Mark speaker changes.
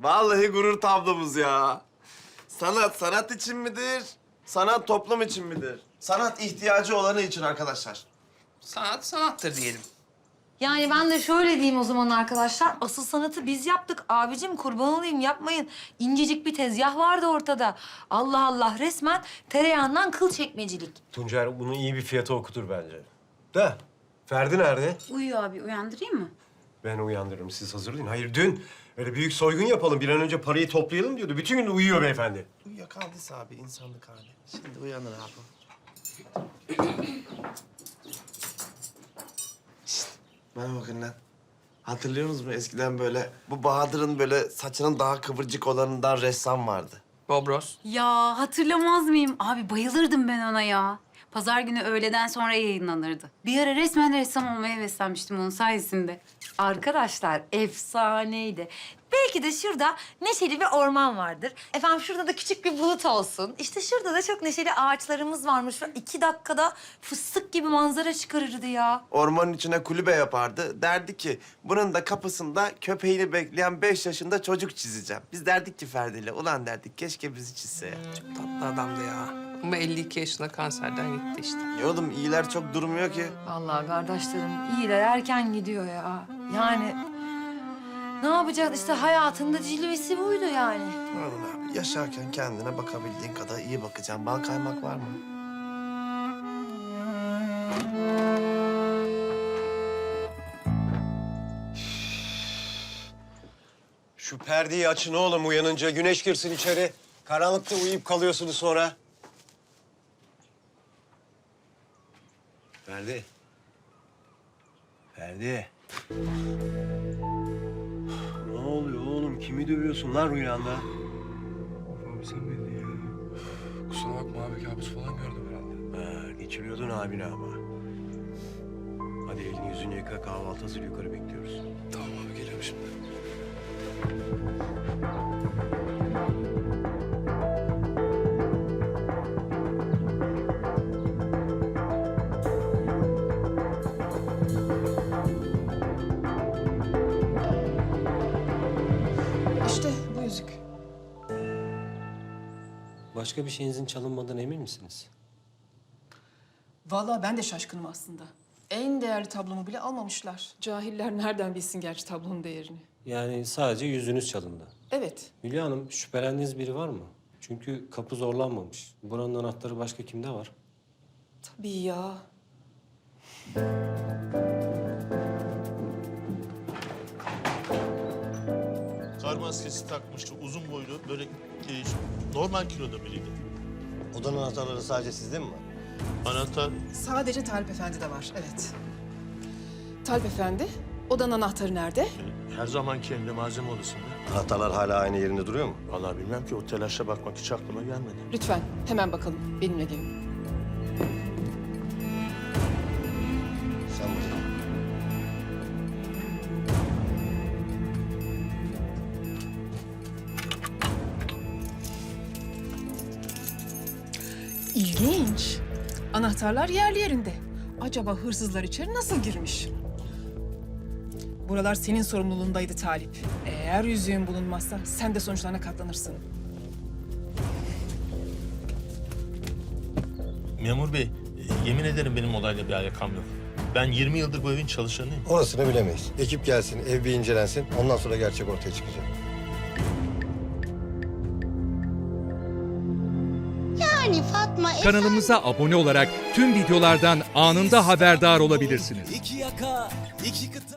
Speaker 1: Vallahi gurur tablomuz ya. Sanat sanat için midir? Sanat toplum için midir? Sanat ihtiyacı olanı için arkadaşlar.
Speaker 2: Sanat sanattır diyelim.
Speaker 3: Yani ben de şöyle diyeyim o zaman arkadaşlar. Asıl sanatı biz yaptık. Abicim kurban olayım yapmayın. İncecik bir tezgah vardı ortada. Allah Allah resmen tereyağından kıl çekmecilik.
Speaker 4: Tuncer bunu iyi bir fiyata okutur bence. Da Ferdi nerede?
Speaker 5: Uyuyor abi, uyandırayım mı?
Speaker 4: Ben uyandırırım. Siz hazırlayın. Hayır dün öyle büyük soygun yapalım. Bir an önce parayı toplayalım diyordu. Bütün gün uyuyor beyefendi.
Speaker 1: Uyuyakaldıysa abi insanlık hali. Şimdi uyanır abi. Şişt, bana bakın lan. Hatırlıyor musunuz mu eskiden böyle bu Bahadır'ın böyle saçının daha kıvırcık olanından ressam vardı.
Speaker 2: Bob Ross.
Speaker 5: Ya hatırlamaz mıyım? Abi bayılırdım ben ona ya. Pazar günü öğleden sonra yayınlanırdı. Bir ara resmen ressam olmaya heveslenmiştim onun sayesinde.
Speaker 3: Arkadaşlar efsaneydi. Belki de şurada neşeli bir orman vardır. Efendim şurada da küçük bir bulut olsun. İşte şurada da çok neşeli ağaçlarımız varmış. Ve iki dakikada fıstık gibi manzara çıkarırdı ya.
Speaker 1: Ormanın içine kulübe yapardı. Derdi ki bunun da kapısında köpeğini bekleyen beş yaşında çocuk çizeceğim. Biz derdik ki Ferdi'yle ulan derdik keşke bizi çizse ya.
Speaker 2: Tatlı adamdı ya. Ama 52 yaşında kanserden gitti işte.
Speaker 1: Ya oğlum iyiler çok durmuyor ki.
Speaker 3: Vallahi kardeşlerim iyiler erken gidiyor ya. Yani ne yapacaksın işte hayatında cilvesi buydu yani.
Speaker 1: Abi yaşarken kendine bakabildiğin kadar iyi bakacaksın. Bal kaymak var mı?
Speaker 4: Şu perdeyi açın oğlum uyanınca. Güneş girsin içeri. Karanlıkta uyuyup kalıyorsunuz sonra. Ferdi. Ferdi. Ne oluyor oğlum? Kimi dövüyorsun lan rüyanda?
Speaker 6: Abi sen miydin ya? Kusura bakma abi kabus falan gördüm herhalde.
Speaker 4: Ha, geçiriyordun abini ama. Hadi elini yüzünü yıka kahvaltı hazır yukarı bekliyoruz.
Speaker 6: Tamam abi geliyorum
Speaker 7: yüzük.
Speaker 8: Başka bir şeyinizin çalınmadığına emin misiniz?
Speaker 7: Vallahi ben de şaşkınım aslında. En değerli tablomu bile almamışlar. Cahiller nereden bilsin gerçi tablonun değerini?
Speaker 8: Yani sadece yüzünüz çalındı.
Speaker 7: Evet,
Speaker 8: Hülya Hanım şüphelendiğiniz biri var mı? Çünkü kapı zorlanmamış. Buranın anahtarı başka kimde var?
Speaker 7: tabii ya.
Speaker 9: Maskesi takmıştı, uzun boylu, böyle e, normal kiloda biriydi.
Speaker 10: Odanın anahtarları sadece sizde mi var?
Speaker 9: Anahtar
Speaker 7: Sadece Talip Efendi'de var, evet. Talip Efendi, odanın anahtarı nerede?
Speaker 9: e, her zamanki elinde malzeme odasında.
Speaker 10: Anahtarlar hala aynı yerinde duruyor mu?
Speaker 9: Vallahi bilmem ki o telaşa bakmak hiç aklıma gelmedi.
Speaker 7: Lütfen, hemen bakalım. Benimle gelin. İlginç. Anahtarlar yerli yerinde. Acaba hırsızlar içeri nasıl girmiş? Buralar senin sorumluluğundaydı Talip. Eğer yüzüğün bulunmazsa sen de sonuçlarına katlanırsın.
Speaker 9: Memur bey, e, yemin ederim benim olayla bir alakam yok. Ben 20 yıldır bu evin çalışanıyım.
Speaker 10: Orasını bilemeyiz. Ekip gelsin, ev bir incelensin. Ondan sonra gerçek ortaya çıkacak.
Speaker 11: Yani Fatma
Speaker 12: Kanalımıza abone olarak tüm videolardan anında haberdar olabilirsiniz.
Speaker 13: İki yaka, iki kıta.